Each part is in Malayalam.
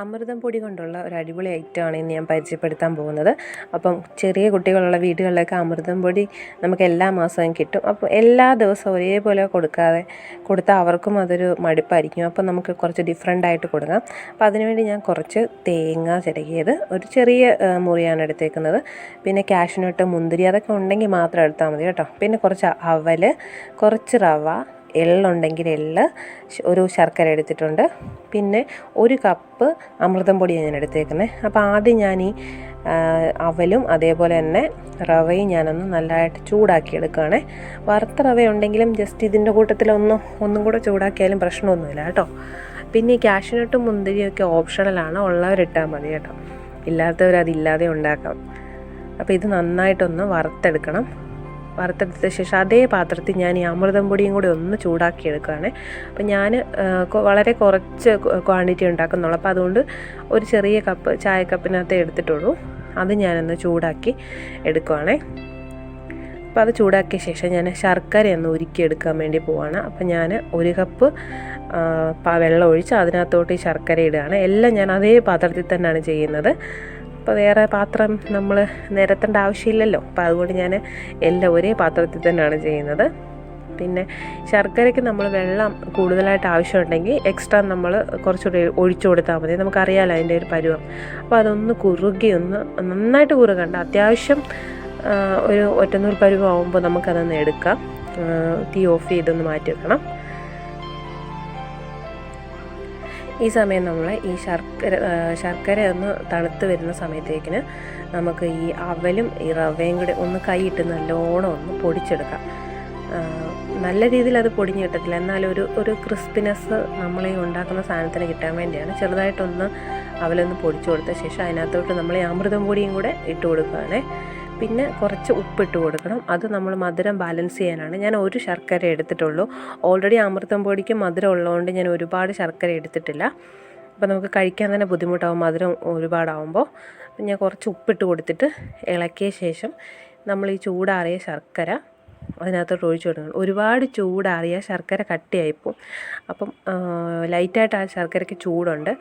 അമൃതം പൊടി കൊണ്ടുള്ള ഒരു അടിപൊളി ഐറ്റമാണ് ഇന്ന് ഞാൻ പരിചയപ്പെടുത്താൻ പോകുന്നത്. അപ്പം ചെറിയ കുട്ടികളുള്ള വീടുകളിലൊക്കെ അമൃതം പൊടി നമുക്ക് എല്ലാ മാസവും കിട്ടും. അപ്പോൾ എല്ലാ ദിവസവും ഒരേപോലെ കൊടുക്കാതെ കൊടുത്താൽ അവർക്കും അതൊരു മടുപ്പായിരിക്കും. അപ്പോൾ നമുക്ക് കുറച്ച് ഡിഫറെന്റ് ആയിട്ട് കൊടുക്കാം. അപ്പോൾ അതിനുവേണ്ടി ഞാൻ കുറച്ച് തേങ്ങ ചിരകിയത് ഒരു ചെറിയ മുറിയാണ് എടുത്തേക്കുന്നത്. പിന്നെ കാഷ്നട്ട് മുന്തിരി അതൊക്കെ ഉണ്ടെങ്കിൽ മാത്രം എടുത്താൽ മതി കേട്ടോ. പിന്നെ കുറച്ച് അവൽ കുറച്ച് റവ എള്ളുണ്ടെങ്കിൽ എള്ള് ഒരു ശർക്കര എടുത്തിട്ടുണ്ട്. പിന്നെ ഒരു കപ്പ് അമൃതം പൊടിയാണ് ഞാൻ എടുത്തേക്കുന്നത് അപ്പോൾ ആദ്യം ഞാൻ ഈ അവലും അതേപോലെ തന്നെ റവയും ഞാനൊന്ന് നല്ലതായിട്ട് ചൂടാക്കി എടുക്കുകയാണേ വറുത്ത റവ ഉണ്ടെങ്കിലും ജസ്റ്റ് ഇതിന്റെ കൂട്ടത്തിലൊന്ന് ഒന്നും കൂടെ ചൂടാക്കിയാലും പ്രശ്നമൊന്നുമില്ല കേട്ടോ. പിന്നെ ഈ കാഷ്യനട്ടും മുന്തിരിയൊക്കെ ഓപ്ഷണലാണ് ഉള്ളവരിട്ടാൽ മതി കേട്ടോ. ഇല്ലാത്തവരതില്ലാതെ ഉണ്ടാക്കാം. അപ്പോൾ ഇത് നന്നായിട്ടൊന്ന് വറുത്തെടുക്കണം. വറുത്തെടുത്ത ശേഷം അതേ പാത്രത്തിൽ ഞാൻ ഈ അമൃതം പൊടിയും കൂടി ഒന്ന് ചൂടാക്കി എടുക്കുകയാണ്. അപ്പം ഞാൻ വളരെ കുറച്ച് ക്വാണ്ടിറ്റി ഉണ്ടാക്കുന്നുള്ളൂ. അപ്പോൾ അതുകൊണ്ട് ഒരു ചെറിയ കപ്പ് ചായക്കപ്പിനകത്ത് എടുത്തിട്ടുള്ളൂ. അത് ഞാനൊന്ന് ചൂടാക്കി എടുക്കുവാണേ അപ്പോൾ അത് ചൂടാക്കിയ ശേഷം ഞാൻ ശർക്കര ഒന്ന് ഉരുക്കി എടുക്കാൻ വേണ്ടി പോവാണ്. അപ്പോൾ ഞാൻ ഒരു കപ്പ് വെള്ളം ഒഴിച്ച് അതിനകത്തോട്ട് ഈ ശർക്കര ഇടുകയാണ്. എല്ലാം ഞാൻ അതേ പാത്രത്തിൽ തന്നെയാണ് ചെയ്യുന്നത്. അപ്പോൾ വേറെ പാത്രം നമ്മൾ നിരത്തേണ്ട ആവശ്യമില്ലല്ലോ. അപ്പോൾ അതുകൊണ്ട് ഞാൻ എല്ലാം ഒരേ പാത്രത്തിൽ തന്നെയാണ് ചെയ്യുന്നത്. പിന്നെ ശർക്കരയ്ക്ക് നമ്മൾ വെള്ളം കൂടുതലായിട്ട് ആവശ്യമുണ്ടെങ്കിൽ എക്സ്ട്രാ നമ്മൾ കുറച്ചുകൂടി ഒഴിച്ചു കൊടുത്താൽ മതി. നമുക്കറിയാമല്ലോ അതിന്റെ ഒരു പരുവം. അപ്പോൾ അതൊന്ന് കുറുകി ഒന്ന് നന്നായിട്ട് കുറുകണ്ട. അത്യാവശ്യം ഒരു ഒറ്റനൂൽ ആവുമ്പോൾ നമുക്കതൊന്ന് എടുക്കാം. തീ ഓഫ് ചെയ്തൊന്ന് മാറ്റി വെക്കണം. ഈ സമയം നമ്മൾ ഈ ശർക്കര ശർക്കര ഒന്ന് തണുത്ത് വരുന്ന സമയത്തേക്കിന് നമുക്ക് ഈ അവലും ഈ റവയും കൂടി ഒന്ന് കൈയിട്ട് നല്ലോണം ഒന്ന് പൊടിച്ചെടുക്കാം. നല്ല രീതിയിൽ അത് പൊടിഞ്ഞ് കിട്ടത്തില്ല. എന്നാലും ഒരു ഒരു ക്രിസ്പിനെസ് നമ്മൾ ഈ ഉണ്ടാക്കുന്ന സാധനത്തിന് കിട്ടാൻ വേണ്ടിയാണ് ചെറുതായിട്ടൊന്ന് അവലൊന്ന് പൊടിച്ചു കൊടുത്ത ശേഷം അതിനകത്തോട്ട് നമ്മൾ ഈ അമൃതം പൊടിയും കൂടെ ഇട്ട് കൊടുക്കുകയാണേ പിന്നെ കുറച്ച് ഉപ്പിട്ട് കൊടുക്കണം. അത് നമ്മൾ മധുരം ബാലൻസ് ചെയ്യാനാണ്. ഞാൻ ഒരു ശർക്കര എടുത്തിട്ടുള്ളൂ. ഓൾറെഡി അമൃതം പൊടിക്ക് മധുരം ഉള്ളതുകൊണ്ട് ഞാൻ ഒരുപാട് ശർക്കര എടുത്തിട്ടില്ല. അപ്പോൾ നമുക്ക് കഴിക്കാൻ തന്നെ ബുദ്ധിമുട്ടാവും. മധുരം ഒരുപാടാവുമ്പോൾ ഞാൻ കുറച്ച് ഉപ്പിട്ട് കൊടുത്തിട്ട് ഇളക്കിയ ശേഷം നമ്മൾ ഈ ചൂടാറിയ ശർക്കര അതിനകത്തോട്ട് ഒഴിച്ചു കൊടുക്കണം. ഒരുപാട് ചൂടാറിയ ശർക്കര കട്ടിയായിപ്പോൾ അപ്പം ലൈറ്റായിട്ട് ആ ശർക്കരയ്ക്ക് ചൂടുണ്ട്.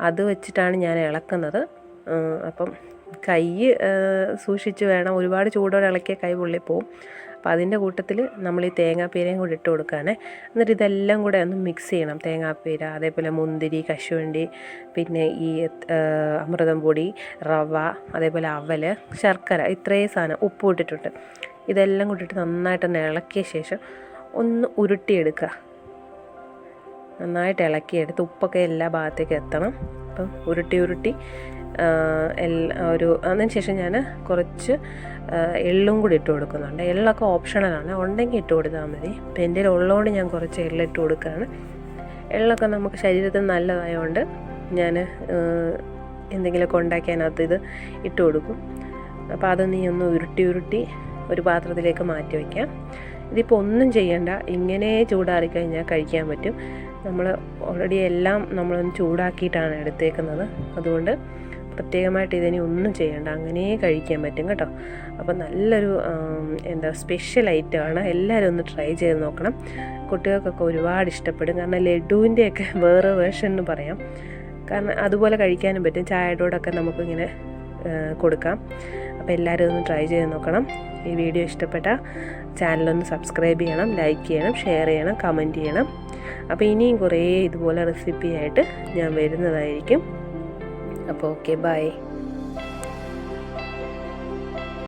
അത് വെച്ചിട്ടാണ് ഞാൻ ഇളക്കുന്നത്. അപ്പം കൈ സൂക്ഷിച്ച് വേണം ഒരുപാട് ചൂടോടെ ഇളക്കിയ കൈ പൊള്ളിപ്പോവും അപ്പോൾ അതിന്റെ കൂട്ടത്തിൽ നമ്മൾ ഈ തേങ്ങാപ്പീരയും കൂടി ഇട്ട് കൊടുക്കാനേ എന്നിട്ട് ഇതെല്ലാം കൂടെ ഒന്ന് മിക്സ് ചെയ്യണം. തേങ്ങാപ്പീര അതേപോലെ മുന്തിരി കശുവണ്ടി പിന്നെ ഈ അമൃതം പൊടി റവ അതേപോലെ അവൽ ശർക്കര ഇത്രയും സാധനം ഉപ്പ് ഇട്ടിട്ടുണ്ട്. ഇതെല്ലാം കൂടിയിട്ട് നന്നായിട്ടൊന്ന് ഇളക്കിയ ശേഷം ഒന്ന് ഉരുട്ടിയെടുക്കുക. നന്നായിട്ട് ഇളക്കിയെടുത്ത് ഉപ്പൊക്കെ എല്ലാ ഭാഗത്തേക്കും എത്തണം. അപ്പം ഉരുട്ടി ഉരുട്ടി എല്ലാ ഒരു അതിന് ശേഷം ഞാൻ കുറച്ച് എള്ളും കൂടി ഇട്ട് കൊടുക്കുന്നുണ്ട്. എള്ളൊക്കെ ഓപ്ഷണലാണ് ഉണ്ടെങ്കിൽ ഇട്ട് കൊടുത്താൽ മതി. എന്റെ ഉള്ളതുകൊണ്ട് ഞാൻ കുറച്ച് എള്ളിട്ട് കൊടുക്കുകയാണ് എള്ളൊക്കെ നമുക്ക് ശരീരത്തിന് നല്ലതായതുകൊണ്ട് ഞാൻ എന്തെങ്കിലുമൊക്കെ ഉണ്ടാക്കി അതിനകത്ത് ഇത് ഇട്ട് കൊടുക്കും. അപ്പോൾ അത് നീ ഒന്ന് ഉരുട്ടി ഉരുട്ടി ഒരു പാത്രത്തിലേക്ക് മാറ്റി വയ്ക്കാം ഇതിപ്പോൾ ഒന്നും ചെയ്യണ്ട. ഇങ്ങനെ ചൂടാറിക്കഴിഞ്ഞാൽ കഴിക്കാൻ പറ്റും. നമ്മൾ ഓൾറെഡി എല്ലാം നമ്മളൊന്ന് ചൂടാക്കിയിട്ടാണ് എടുത്തേക്കുന്നത്. അതുകൊണ്ട് പ്രത്യേകമായിട്ട് ഇതിനെ ഒന്നും ചെയ്യണ്ട. അങ്ങനെ കഴിക്കാൻ പറ്റും കേട്ടോ. അപ്പോൾ നല്ലൊരു എന്താ സ്പെഷ്യൽ ഐറ്റം ആണ്. എല്ലാവരും ഒന്ന് ട്രൈ ചെയ്ത് നോക്കണം. കുട്ടികൾക്കൊക്കെ ഒരുപാട് ഇഷ്ടപ്പെടും. കാരണം ലഡുവിന്റെയൊക്കെ വേറെ വേർഷൻ എന്ന് പറയാം. കാരണം അതുപോലെ കഴിക്കാനും പറ്റും. ചായയോടൊക്കെ നമുക്കിങ്ങനെ ആ, കൊടുക്കാം. അപ്പോൾ എല്ലാവരും ഒന്ന് ട്രൈ ചെയ്ത് നോക്കണം. ഈ വീഡിയോ ഇഷ്ടപ്പെട്ട ചാനലൊന്ന് സബ്സ്ക്രൈബ് ചെയ്യണം ലൈക്ക് ചെയ്യണം ഷെയർ ചെയ്യണം കമന്റ് ചെയ്യണം. അപ്പോൾ ഇനിയും കുറേ ഇതുപോലെ റെസിപ്പി ആയിട്ട് ഞാൻ വരുന്നതായിരിക്കും. അപ്പോൾ ഓക്കെ ബൈ.